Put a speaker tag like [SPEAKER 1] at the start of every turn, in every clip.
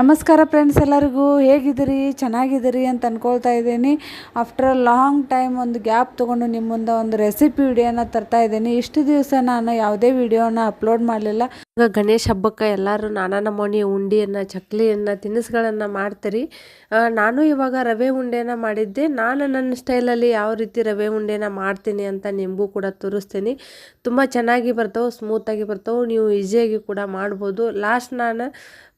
[SPEAKER 1] ನಮಸ್ಕಾರ ಫ್ರೆಂಡ್ಸ್ ಎಲ್ಲರಿಗೂ, ಹೇಗಿದ್ದೀರಿ, ಚೆನ್ನಾಗಿದ್ದೀರಿ ಅಂತ ಅಂದ್ಕೊಳ್ತಾ ಇದ್ದೀನಿ. ಆಫ್ಟರ್ ಲಾಂಗ್ ಟೈಮ್ ಒಂದು ಗ್ಯಾಪ್ ತೊಗೊಂಡು ನಿಮ್ಮ ಮುಂದೆ ಒಂದು ರೆಸಿಪಿ ವಿಡಿಯೋನ ತರ್ತಾ ಇದ್ದೀನಿ. ಇಷ್ಟು ದಿವಸ ನಾನು ಯಾವುದೇ ವಿಡಿಯೋನ ಅಪ್ಲೋಡ್ ಮಾಡಲಿಲ್ಲ.
[SPEAKER 2] ಈಗ ಗಣೇಶ ಹಬ್ಬಕ್ಕೆ ಎಲ್ಲರೂ ನಾನಾ ನಮೂನಿ ಉಂಡಿಯನ್ನು, ಚಕ್ಲಿಯನ್ನು, ತಿನಿಸುಗಳನ್ನು ಮಾಡ್ತೀರಿ. ನಾನು ಇವಾಗ ರವೆ ಉಂಡೆನ ಮಾಡಿದ್ದೆ. ನಾನು ನನ್ನ ಸ್ಟೈಲಲ್ಲಿ ಯಾವ ರೀತಿ ರವೆ ಉಂಡೆನ ಮಾಡ್ತೀನಿ ಅಂತ ನಿಮಗೂ ಕೂಡ ತೋರಿಸ್ತೀನಿ. ತುಂಬ ಚೆನ್ನಾಗಿ ಬರ್ತಾವೆ ಸ್ಮೂತಾಗಿ ಬರ್ತಾವೆ. ನೀವು ಈಸಿಯಾಗಿ ಕೂಡ ಮಾಡ್ಬೋದು. ಲಾಸ್ಟ್ ನಾನು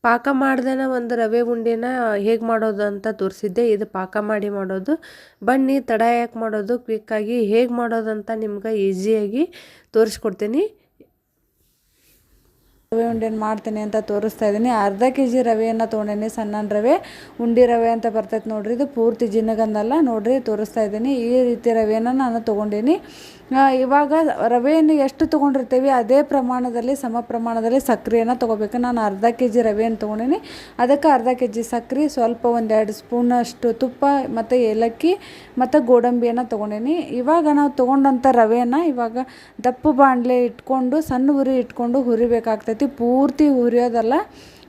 [SPEAKER 2] ಪಾಕ ಮಾಡ್ದೇನೆ ಒಂದು ರವೆ ಉಂಡೆನ ಹೇಗೆ ಮಾಡೋದು ಅಂತ ತೋರಿಸಿದ್ದೆ. ಇದು ಪಾಕ ಮಾಡಿ ಮಾಡೋದು. ಬನ್ನಿ, ತಡ ಯಾಕೆ ಮಾಡೋದು? ಕ್ವಿಕ್ಕಾಗಿ ಹೇಗೆ ಮಾಡೋದು ಅಂತ ನಿಮ್ಗೆ ಈಸಿಯಾಗಿ ತೋರಿಸ್ಕೊಡ್ತೀನಿ.
[SPEAKER 1] ರವೆ ಉಂಡೆನ ಮಾಡ್ತೀನಿ ಅಂತ ತೋರಿಸ್ತಾ ಇದ್ದೀನಿ. ಅರ್ಧ ಕೆ ಜಿ ರವೆಯನ್ನು ತೊಗೊಂಡೇನಿ ಸಣ್ಣ ರವೆ. ಉಂಡಿ ರವೆ ಅಂತ ಬರ್ತೈತೆ ನೋಡ್ರಿ, ಇದು ಪೂರ್ತಿ ಜಿನ್ನಗಂದಲ್ಲ ನೋಡ್ರಿ, ತೋರಿಸ್ತಾ ಇದ್ದೀನಿ. ಈ ರೀತಿ ರವೆಯನ್ನು ನಾನು ತೊಗೊಂಡೀನಿ. ಇವಾಗ ರವೆಯನ್ನು ಎಷ್ಟು ತೊಗೊಂಡಿರ್ತೀವಿ, ಅದೇ ಪ್ರಮಾಣದಲ್ಲಿ, ಸಮ ಪ್ರಮಾಣದಲ್ಲಿ ಸಕ್ಕರೆಯನ್ನು ತೊಗೋಬೇಕು. ನಾನು ಅರ್ಧ ಕೆ ಜಿ ರವೆಯನ್ನು ತೊಗೊಂಡೀನಿ. ಅದಕ್ಕೆ ಅರ್ಧ ಕೆ ಜಿ ಸಕ್ಕರೆ ಸ್ವಲ್ಪ ಒಂದೆರಡು ಸ್ಪೂನಷ್ಟು ತುಪ್ಪ ಮತ್ತು ಏಲಕ್ಕಿ ಮತ್ತು ಗೋಡಂಬಿಯನ್ನು ತೊಗೊಂಡೀನಿ. ಇವಾಗ ನಾವು ತೊಗೊಂಡಂಥ ರವೆಯನ್ನು ಇವಾಗ ದಪ್ಪ ಬಾಣಲೆ ಇಟ್ಕೊಂಡು, ಸಣ್ಣ ಉರಿ ಇಟ್ಕೊಂಡು ಹುರಿಬೇಕಾಗ್ತೈತಿ. ಪೂರ್ತಿ ಉರಿಯೋದಲ್ಲ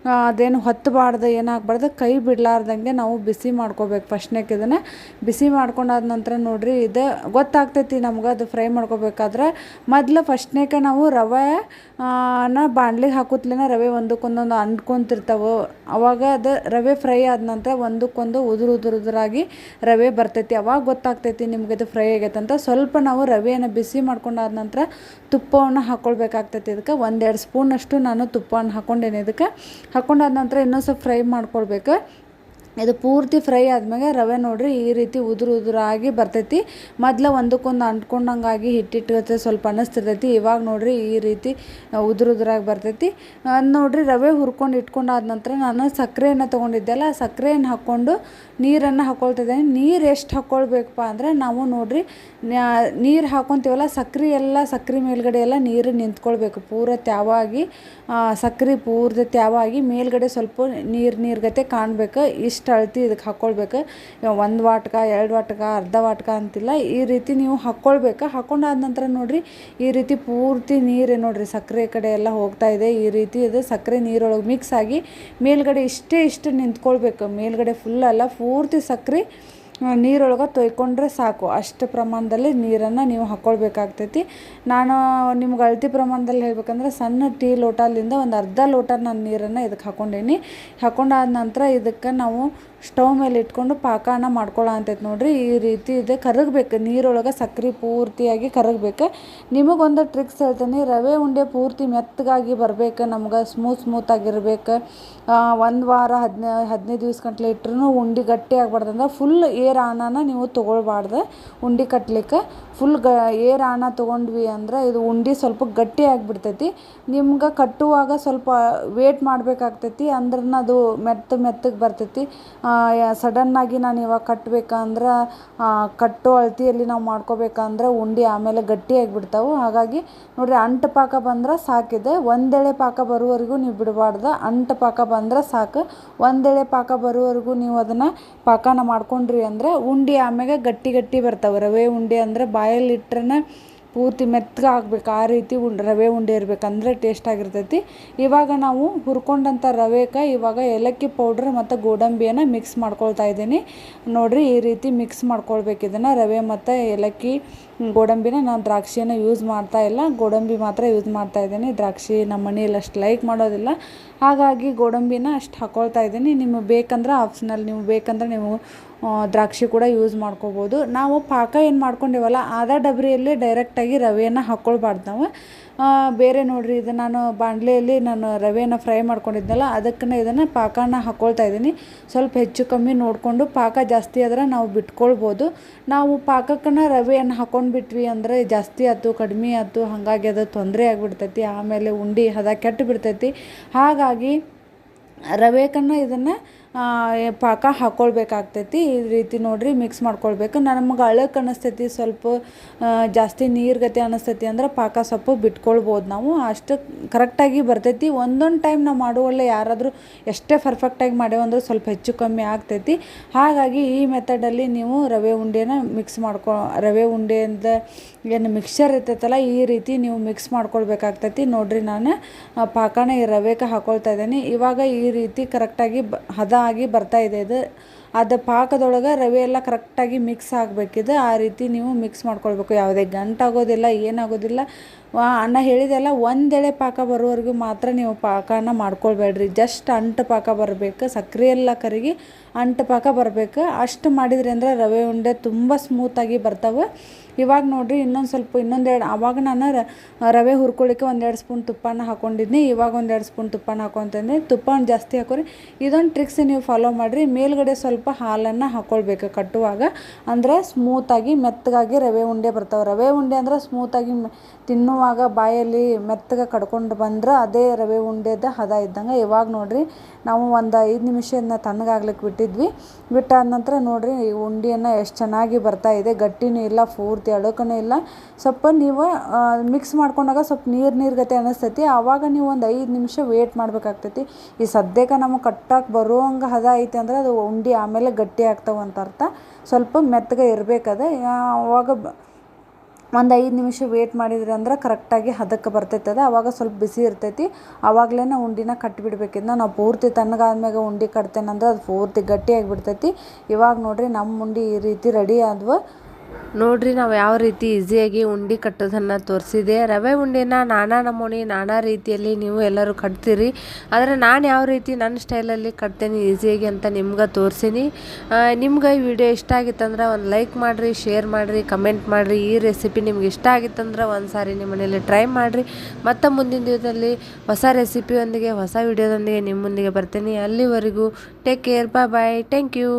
[SPEAKER 1] ಅದೇನು ಹೊತ್ತಬಾರ್ದು ಏನಾಗಬಾರ್ದು, ಕೈ ಬಿಡಲಾರ್ದಂಗೆ ನಾವು ಬಿಸಿ ಮಾಡ್ಕೋಬೇಕು. ಫಸ್ಟ್ನೇಕ್ ಇದನ್ನು ಬಿಸಿ ಮಾಡ್ಕೊಂಡಾದ ನಂತರ ನೋಡಿರಿ, ಇದು ಗೊತ್ತಾಗ್ತೈತಿ ನಮ್ಗೆ, ಅದು ಫ್ರೈ ಮಾಡ್ಕೋಬೇಕಾದ್ರೆ. ಮೊದಲು ಫಸ್ಟ್ನೇಕ ನಾವು ರವೆ ನ ಬಾಣ್ಲಿಗೆ ಹಾಕುತ್ತಲೇ ರವೆ ಒಂದಕ್ಕೊಂದೊಂದು ಅಂಟ್ಕೊತಿರ್ತಾವೆ. ಅವಾಗ ಅದು ರವೆ ಫ್ರೈ ಆದ ನಂತರ ಒಂದಕ್ಕೊಂದು ಉದುರು ಉದುರು ಉದುರಾಗಿ ರವೆ ಬರ್ತೈತಿ. ಅವಾಗ ಗೊತ್ತಾಗ್ತೈತಿ ನಿಮ್ಗೆ ಇದು ಫ್ರೈ ಆಗೈತೆ ಅಂತ. ಸ್ವಲ್ಪ ನಾವು ರವೆಯನ್ನು ಬಿಸಿ ಮಾಡ್ಕೊಂಡಾದ ನಂತರ ತುಪ್ಪವನ್ನು ಹಾಕ್ಕೊಳ್ಬೇಕಾಗ್ತೈತಿ ಇದಕ್ಕೆ ಒಂದೆರಡು ಸ್ಪೂನಷ್ಟು ನಾನು ತುಪ್ಪವನ್ನು ಹಾಕ್ಕೊಂಡೇನೆ ಇದಕ್ಕೆ. ಹಾಕ್ಕೊಂಡಾದ ನಂತರ ಇನ್ನೊಂದು ಸ್ವಲ್ಪ ಫ್ರೈ ಮಾಡ್ಕೊಳ್ಬೇಕು. ಇದು ಪೂರ್ತಿ ಫ್ರೈ ಆದ್ಮೇಲೆ ರವೆ ನೋಡ್ರಿ ಈ ರೀತಿ ಉದುರು ಉದುರಾಗಿ ಬರ್ತೈತಿ. ಮೊದ್ಲು ಒಂದಕ್ಕೊಂದು ಅಂಟ್ಕೊಂಡಂಗಾಗಿ ಹಿಟ್ಟಿಟ್ಟು ಸ್ವಲ್ಪ ಅನ್ನಿಸ್ತಿರ್ತೈತಿ ಇವಾಗ ನೋಡ್ರಿ ಈ ರೀತಿ ಉದುರು ಉದುರಾಗಿ ಬರ್ತೈತಿ. ನೋಡ್ರಿ ರವೆ ಹುರ್ಕೊಂಡು ಇಟ್ಕೊಂಡಾದ ನಂತರ ನಾನು ಸಕ್ಕರೆಯನ್ನು ತೊಗೊಂಡಿದ್ದೆಲ್ಲ ಸಕ್ಕರೆಯನ್ನು ಹಾಕ್ಕೊಂಡು ನೀರನ್ನು ಹಾಕ್ಕೊಳ್ತಿದ್ದೇನೆ ನೀರು ಎಷ್ಟು ಹಾಕ್ಕೊಳ್ಬೇಕಪ್ಪ ಅಂದರೆ ನಾವು ನೋಡ್ರಿ ನೀರು ಹಾಕ್ಕೊತೀವಲ್ಲ ಸಕ್ಕರೆ ಎಲ್ಲ ಸಕ್ಕರೆ ಮೇಲ್ಗಡೆ ಎಲ್ಲ ನೀರು ನಿಂತ್ಕೊಳ್ಬೇಕು. ಪೂರ ತ್ಯಾವಾಗಿ ಸಕ್ಕರೆ ಪೂರ್ತಿ ತ್ಯಾವಾಗಿ ಮೇಲ್ಗಡೆ ಸ್ವಲ್ಪ ನೀರು ನೀರ್ಗತೆ ಕಾಣಬೇಕು. ಇಷ್ಟು ಅಳತಿ ಇದಕ್ಕೆ ಹಾಕ್ಕೊಳ್ಬೇಕು. ಒಂದು ವಾಟ್ಕ, ಎರಡು ವಾಟ್ಕ, ಅರ್ಧ ವಾಟ್ಕ ಅಂತಿಲ್ಲ. ಈ ರೀತಿ ನೀವು ಹಾಕ್ಕೊಳ್ಬೇಕು. ಹಾಕ್ಕೊಂಡಾದ ನಂತರ ನೋಡಿರಿ, ಈ ರೀತಿ ಪೂರ್ತಿ ನೀರು ನೋಡಿರಿ, ಸಕ್ಕರೆ ಕಡೆ ಎಲ್ಲ ಹೋಗ್ತಾ ಇದೆ. ಈ ರೀತಿ ಇದು ಸಕ್ಕರೆ ನೀರೊಳಗೆ ಮಿಕ್ಸ್ ಆಗಿ ಮೇಲ್ಗಡೆ ಇಷ್ಟೇ ಇಷ್ಟು ನಿಂತ್ಕೊಳ್ಬೇಕು. ಮೇಲ್ಗಡೆ ಫುಲ್ ಅಲ್ಲ, ಪೂರ್ತಿ ಸಕ್ಕರೆ ನೀರೊಳಗೆ ತೊಯ್ಕೊಂಡ್ರೆ ಸಾಕು. ಅಷ್ಟು ಪ್ರಮಾಣದಲ್ಲಿ ನೀರನ್ನು ನೀವು ಹಾಕ್ಕೊಳ್ಬೇಕಾಗ್ತೈತಿ ನಾನು ನಿಮ್ಗೆ ಅಳತಿ ಪ್ರಮಾಣದಲ್ಲಿ ಹೇಳ್ಬೇಕಂದ್ರೆ ಸಣ್ಣ ಟೀ ಲೋಟದಿಂದ ಒಂದು ಅರ್ಧ ಲೋಟ ನಾನು ನೀರನ್ನು ಇದಕ್ಕೆ ಹಾಕ್ಕೊಂಡೀನಿ ಹಾಕ್ಕೊಂಡಾದ ನಂತರ ಇದಕ್ಕೆ ನಾವು ಸ್ಟವ್ ಮೇಲೆ ಇಟ್ಕೊಂಡು ಪಾಕನ ಮಾಡ್ಕೊಳ್ಳೋ ಅಂತೈತೆ ನೋಡ್ರಿ. ಈ ರೀತಿ ಇದೆ. ಕರಗಬೇಕು. ನೀರೊಳಗೆ ಸಕ್ಕರೆ ಪೂರ್ತಿಯಾಗಿ ಕರಗಬೇಕು. ನಿಮಗೊಂದು ಟ್ರಿಕ್ಸ್ ಹೇಳ್ತೀನಿ. ರವೆ ಉಂಡೆ ಪೂರ್ತಿ ಮೆತ್ತಗಾಗಿ ಬರಬೇಕು. ನಮ್ಗೆ ಸ್ಮೂತ್ ಸ್ಮೂತಾಗಿರ್ಬೇಕು ಒಂದು ವಾರ, ಹದಿನೈ, ಹದಿನೈದು ದಿವ್ಸ ಗಂಟ್ಲೆ ಇಟ್ರೂ ಉಂಡೆ ಗಟ್ಟಿ ಆಗ್ಬಾರ್ದು. ಅಂದ್ರೆ ಫುಲ್ ಏರ್ ಆನಾನ ನೀವು ತೊಗೊಳ್ಬಾರ್ದು ಉಂಡೆ ಕಟ್ಲಿಕ್ಕೆ. ಫುಲ್ ಗ, ಏರ್ ಆನ ತೊಗೊಂಡ್ವಿ ಅಂದ್ರೆ ಇದು ಉಂಡೆ ಸ್ವಲ್ಪ ಗಟ್ಟಿ ಆಗಿಬಿಡ್ತೈತಿ. ನಿಮ್ಗೆ ಕಟ್ಟುವಾಗ ಸ್ವಲ್ಪ ವೇಟ್ ಮಾಡಬೇಕಾಗ್ತೈತಿ. ಅಂದ್ರೆ ಅದು ಮೆತ್ತ, ಮೆತ್ತಗೆ ಬರ್ತೈತಿ. ಸಡನ್ನಾಗಿ ನಾನು ಇವಾಗ ಕಟ್ಟಬೇಕಂದ್ರೆ ಕಟ್ಟೋ ಅಳತಿಯಲ್ಲಿ ನಾವು ಮಾಡ್ಕೋಬೇಕಂದ್ರೆ ಉಂಡೆ ಆಮೇಲೆ ಗಟ್ಟಿ ಆಗಿಬಿಡ್ತಾವೆ. ಹಾಗಾಗಿ ನೋಡಿರಿ, ಅಂಟು ಪಾಕ ಬಂದ್ರೆ ಸಾಕಿದೆ. ಒಂದೆಳೆ ಪಾಕ ಬರುವವರೆಗೂ ನೀವು ಬಿಡಬಾರ್ದು. ಅಂಟು ಪಾಕ ಬಂದ್ರೆ ಸಾಕು. ಒಂದೆಳೆ ಪಾಕ ಬರುವವರೆಗೂ ನೀವು ಅದನ್ನು ಪಾಕನ ಮಾಡ್ಕೊಂಡ್ರಿ ಅಂದರೆ ಉಂಡೆ ಆಮ್ಯಾಗ ಗಟ್ಟಿ ಗಟ್ಟಿ ಬರ್ತಾವೆ. ರವೆ ಉಂಡೆ ಅಂದರೆ ಬಾಯಲ್ಲಿ ಇಟ್ರೆ ಪೂರ್ತಿ ಮೆತ್ತಗೆ ಆಗಬೇಕು, ಆ ರೀತಿ ಉಂಡ್, ರವೆ ಉಂಡೆ ಇರಬೇಕಂದ್ರೆ ಟೇಸ್ಟ್ ಆಗಿರ್ತೈತಿ. ಇವಾಗ ನಾವು ಹುರ್ಕೊಂಡಂಥ ರವೆಗೆ ಇವಾಗ ಏಲಕ್ಕಿ ಪೌಡ್ರ್ ಮತ್ತು ಗೋಡಂಬಿಯನ್ನು ಮಿಕ್ಸ್ ಮಾಡ್ಕೊಳ್ತಾ ಇದ್ದೀನಿ. ನೋಡಿರಿ, ಈ ರೀತಿ ಮಿಕ್ಸ್ ಮಾಡ್ಕೊಳ್ಬೇಕು. ಇದನ್ನು ರವೆ ಮತ್ತು ಏಲಕ್ಕಿ ಗೋಡಂಬಿನ ನಾನು ದ್ರಾಕ್ಷಿಯನ್ನು ಯೂಸ್ ಮಾಡ್ತಾ ಇಲ್ಲ. ಗೋಡಂಬಿ ಮಾತ್ರ ಯೂಸ್ ಮಾಡ್ತಾ ಇದ್ದೀನಿ. ದ್ರಾಕ್ಷಿ ನಮ್ಮ ಮನೆಯಲ್ಲಿ ಅಷ್ಟು ಲೈಕ್ ಮಾಡೋದಿಲ್ಲ. ಹಾಗಾಗಿ ಗೋಡಂಬಿನ ಅಷ್ಟು ಹಾಕ್ಕೊಳ್ತಾ ಇದ್ದೀನಿ. ನಿಮಗೆ ಬೇಕಂದ್ರೆ ಆಪ್ಷನಲ್ ನೀವು ಬೇಕಂದ್ರೆ ನೀವು ದ್ರಾಕ್ಷಿ ಕೂಡ ಯೂಸ್ ಮಾಡ್ಕೋಬೋದು. ನಾವು ಪಾಕ ಏನು ಮಾಡ್ಕೊಂಡೇವಲ್ಲ, ಆದ ಡಬರಿಯಲ್ಲಿ ಡೈರೆಕ್ಟಾಗಿ ರವೆಯನ್ನು ಹಾಕ್ಕೊಳ್ಬಾರ್ದು ನಾವು. ಬೇರೆ ನೋಡಿರಿ, ಇದು ನಾನು ಬಾಣಲೆಯಲ್ಲಿ ನಾನು ರವೆಯನ್ನು ಫ್ರೈ ಮಾಡ್ಕೊಂಡಿದ್ನಲ್ಲ ಅದಕ್ಕೇ ಇದನ್ನು ಪಾಕನ ಹಾಕ್ಕೊಳ್ತಾ ಇದ್ದೀನಿ. ಸ್ವಲ್ಪ ಹೆಚ್ಚು ಕಮ್ಮಿ ನೋಡಿಕೊಂಡು ಪಾಕ ಜಾಸ್ತಿ ಆದ್ರೆ ನಾವು ಬಿಟ್ಕೊಳ್ಬೋದು. ನಾವು ಪಾಕಕ್ಕನ ರವೆಯನ್ನು ಹಾಕ್ಕೊಂಡು ಬಿಟ್ವಿ ಅಂದರೆ ಜಾಸ್ತಿ ಆಯ್ತು, ಕಡಿಮೆ ಆಯ್ತು, ಹಾಗಾಗಿ ಅದು ತೊಂದರೆ ಆಗಿಬಿಡ್ತೈತಿ. ಆಮೇಲೆ ಉಂಡೆ, ಹದ ಕೆಟ್ಟು ಬಿಡ್ತೈತಿ ಹಾಗಾಗಿ ರವೆಕನ್ನ ಇದನ್ನು ಪಾಕ ಹಾಕ್ಕೊಳ್ಬೇಕಾಗ್ತೈತಿ ಈ ರೀತಿ ನೋಡಿರಿ ಮಿಕ್ಸ್ ಮಾಡ್ಕೊಳ್ಬೇಕು. ನಮಗೆ ಅಳಕ್ಕೆ ಅನ್ನಿಸ್ತೈತಿ ಸ್ವಲ್ಪ ಜಾಸ್ತಿ ನೀರ್ಗತೆ ಅನ್ನಿಸ್ತೈತಿ ಅಂದ್ರೆ ಪಾಕ ಸೊಪ್ಪು ಬಿಟ್ಕೊಳ್ಬೋದು ನಾವು. ಅಷ್ಟು ಕರೆಕ್ಟಾಗಿ ಬರ್ತೈತಿ. ಒಂದೊಂದು ಟೈಮ್ ನಾವು ಮಾಡುವಲ್ಲೇ ಯಾರಾದರೂ ಎಷ್ಟೇ ಪರ್ಫೆಕ್ಟಾಗಿ ಮಾಡೇವಂದ್ರೆ ಸ್ವಲ್ಪ ಹೆಚ್ಚು ಕಮ್ಮಿ ಆಗ್ತೈತಿ. ಹಾಗಾಗಿ ಈ ಮೆಥಡಲ್ಲಿ ನೀವು ರವೆ ಉಂಡೆನ ಮಿಕ್ಸ್ ಮಾಡ್ಕೊ, ರವೆ ಉಂಡೆಯಿಂದ ಏನು ಮಿಕ್ಸ್ಚರ್ ಇರ್ತೈತಲ್ಲ, ಈ ರೀತಿ ನೀವು ಮಿಕ್ಸ್ ಮಾಡ್ಕೊಳ್ಬೇಕಾಗ್ತೈತಿ. ನೋಡಿರಿ ನಾನು ಪಾಕನ ಈ ರವೆಗೆ ಹಾಕೊಳ್ತಾ ಇದ್ದೀನಿ. ಇವಾಗ ಈ ರೀತಿ ಕರೆಕ್ಟಾಗಿ ಹದ ಆಗಿ ಬರ್ತಾ ಇದೆ. ಇದು ಅದು ಪಾಕದೊಳಗೆ ರವೆ ಎಲ್ಲ ಕರೆಕ್ಟಾಗಿ ಮಿಕ್ಸ್ ಆಗಬೇಕಿದೆ ಆ ರೀತಿ ನೀವು ಮಿಕ್ಸ್ ಮಾಡ್ಕೊಳ್ಬೇಕು. ಯಾವುದೇ ಗಂಟಾಗೋದಿಲ್ಲ ಏನಾಗೋದಿಲ್ಲ ಅನ್ನ ಹೇಳಿದೆಲ್ಲ ಒಂದೆಳೆ ಪಾಕ ಬರೋವರೆಗೂ ಮಾತ್ರ ನೀವು ಪಾಕನ ಮಾಡ್ಕೊಳ್ಬೇಡ್ರಿ. ಜಸ್ಟ್ ಅಂಟು ಪಾಕ ಬರಬೇಕು. ಸಕ್ಕರೆ ಎಲ್ಲ ಕರಗಿ ಅಂಟು ಪಾಕ ಬರಬೇಕು. ಅಷ್ಟು ಮಾಡಿದ್ರಿ ಅಂದ್ರೆ ರವೆ ಉಂಡೆ ತುಂಬ ಸ್ಮೂತಾಗಿ ಬರ್ತವೆ. ಇವಾಗ ನೋಡಿರಿ, ಇನ್ನೊಂದು ಸ್ವಲ್ಪ ಇನ್ನೊಂದೆರಡು ಆವಾಗ ನಾನು ರವೆ ಹುರ್ಕೊಳ್ಳಿಕ್ಕೆ ಒಂದೆರಡು ಸ್ಪೂನ್ ತುಪ್ಪನ ಹಾಕೊಂಡಿದ್ನಿ. ಇವಾಗ ಒಂದೆರಡು ಸ್ಪೂನ್ ತುಪ್ಪನ ಹಾಕೊತಂದ್ರೆ ತುಪ್ಪನ ಜಾಸ್ತಿ ಹಾಕೋರಿ. ಇದೊಂದು ಟ್ರಿಕ್ಸ್ ನೀವು ಫಾಲೋ ಮಾಡಿರಿ. ಮೇಲ್ಗಡೆ ಸ್ವಲ್ಪ ಹಾಲನ್ನು ಹಾಕ್ಕೊಳ್ಬೇಕು ಕಟ್ಟುವಾಗ ಅಂದ್ರೆ ಸ್ಮೂತಾಗಿ ಮೆತ್ತಗಾಗಿ ರವೆ ಉಂಡೆ ಬರ್ತಾವೆ. ರವೆ ಉಂಡೆ ಅಂದ್ರೆ ಸ್ಮೂತಾಗಿ ತಿನ್ನುವಾಗ ಬಾಯಲ್ಲಿ ಮೆತ್ತಗೆ ಕಡ್ಕೊಂಡು ಬಂದ್ರೆ ಅದೇ ರವೆ ಉಂಡೆದ ಹದ ಇದ್ದಂಗೆ. ಇವಾಗ ನೋಡಿರಿ, ನಾವು ಒಂದು ಐದು ನಿಮಿಷನ ತಣ್ಣಗಾಗ್ಲಿಕ್ಕೆ ಬಿಟ್ಟಿದ್ವಿ. ಬಿಟ್ಟಾದ ನಂತರ ನೋಡಿರಿ, ಈ ಉಂಡೆಯನ್ನು ಎಷ್ಟು ಚೆನ್ನಾಗಿ ಬರ್ತಾ ಇದೆ. ಗಟ್ಟಿನೂ ಇಲ್ಲ, ಪೂರ್ತಿ ಅಳಕನೂ ಇಲ್ಲ. ಸ್ವಲ್ಪ ನೀವು ಮಿಕ್ಸ್ ಮಾಡ್ಕೊಂಡಾಗ ಸ್ವಲ್ಪ ನೀರು ನೀರು ಗತೆ ಅನ್ನಿಸ್ತೈತಿ ಆವಾಗ ನೀವು ಒಂದು ಐದು ನಿಮಿಷ ವೇಟ್ ಮಾಡಬೇಕಾಗ್ತೈತಿ. ಈ ಸದ್ಯಕ್ಕೆ ನಮಗೆ ಕಟ್ಟಕ್ಕೆ ಬರುವಂಗೆ ಹದ ಐತೆ ಅಂದ್ರೆ ಅದು ಉಂಡೆ ಆಮೇಲೆ ಗಟ್ಟಿ ಆಗ್ತಾವೆ ಅಂತ ಅರ್ಥ. ಸ್ವಲ್ಪ ಮೆತ್ತಗೆ ಇರಬೇಕದ. ಆವಾಗ ಒಂದು ಐದು ನಿಮಿಷ ವೇಟ್ ಮಾಡಿದ್ರಿ ಅಂದ್ರೆ ಕರೆಕ್ಟಾಗಿ ಹದಕ್ಕೆ ಬರ್ತೈತದ. ಅವಾಗ ಸ್ವಲ್ಪ ಬಿಸಿ ಇರ್ತೈತಿ. ಆವಾಗಲೇ ಉಂಡಿನ ಕಟ್ಟಿಬಿಡ್ಬೇಕಿದ್ನ ನಾವು ಪೂರ್ತಿ ತಣ್ಣಗಾದ್ಮ್ಯಾಗ ಉಂಡೆ ಕಟ್ತೇನಂದ್ರೆ ಅದು ಪೂರ್ತಿ ಗಟ್ಟಿಯಾಗಿ ಬಿಡ್ತೈತಿ ಇವಾಗ ನೋಡಿರಿ ನಮ್ಮ ಉಂಡೆ ಈ ರೀತಿ ರೆಡಿ ಆದ್ವು.
[SPEAKER 2] ನೋಡ್ರಿ ನಾವು ಯಾವ ರೀತಿ ಈಸಿಯಾಗಿ ಉಂಡೆ ಕಟ್ಟೋದನ್ನು ತೋರಿಸಿದೆ. ರವೆ ಉಂಡೆನ ನಾನಾ ನಮೂನಿ ನಾನಾ ರೀತಿಯಲ್ಲಿ ನೀವು ಎಲ್ಲರೂ ಕಟ್ತೀರಿ. ಆದರೆ ನಾನು ಯಾವ ರೀತಿ ನನ್ನ ಸ್ಟೈಲಲ್ಲಿ ಕಟ್ತೇನೆ ಈಸಿಯಾಗಿ ಅಂತ ನಿಮ್ಗೆ ತೋರಿಸೀನಿ. ನಿಮ್ಗೆ ಈ ವಿಡಿಯೋ ಇಷ್ಟ ಆಗಿತ್ತಂದ್ರೆ ಒಂದು ಲೈಕ್ ಮಾಡಿರಿ ಶೇರ್ ಮಾಡಿರಿ ಕಮೆಂಟ್ ಮಾಡಿರಿ. ಈ ರೆಸಿಪಿ ನಿಮ್ಗೆ ಇಷ್ಟ ಆಗಿತ್ತಂದ್ರೆ ಒಂದು ಸಾರಿ ನಿಮ್ಮ ಮನೇಲಿ ಟ್ರೈ ಮಾಡಿರಿ. ಮತ್ತು ಮುಂದಿನ ದಿನದಲ್ಲಿ ಹೊಸ ರೆಸಿಪಿಯೊಂದಿಗೆ ಹೊಸ ವಿಡಿಯೋದೊಂದಿಗೆ ನಿಮ್ಮ ಮುಂದಿಗೆ ಬರ್ತೀನಿ. ಅಲ್ಲಿವರೆಗೂ take care bye bye thank you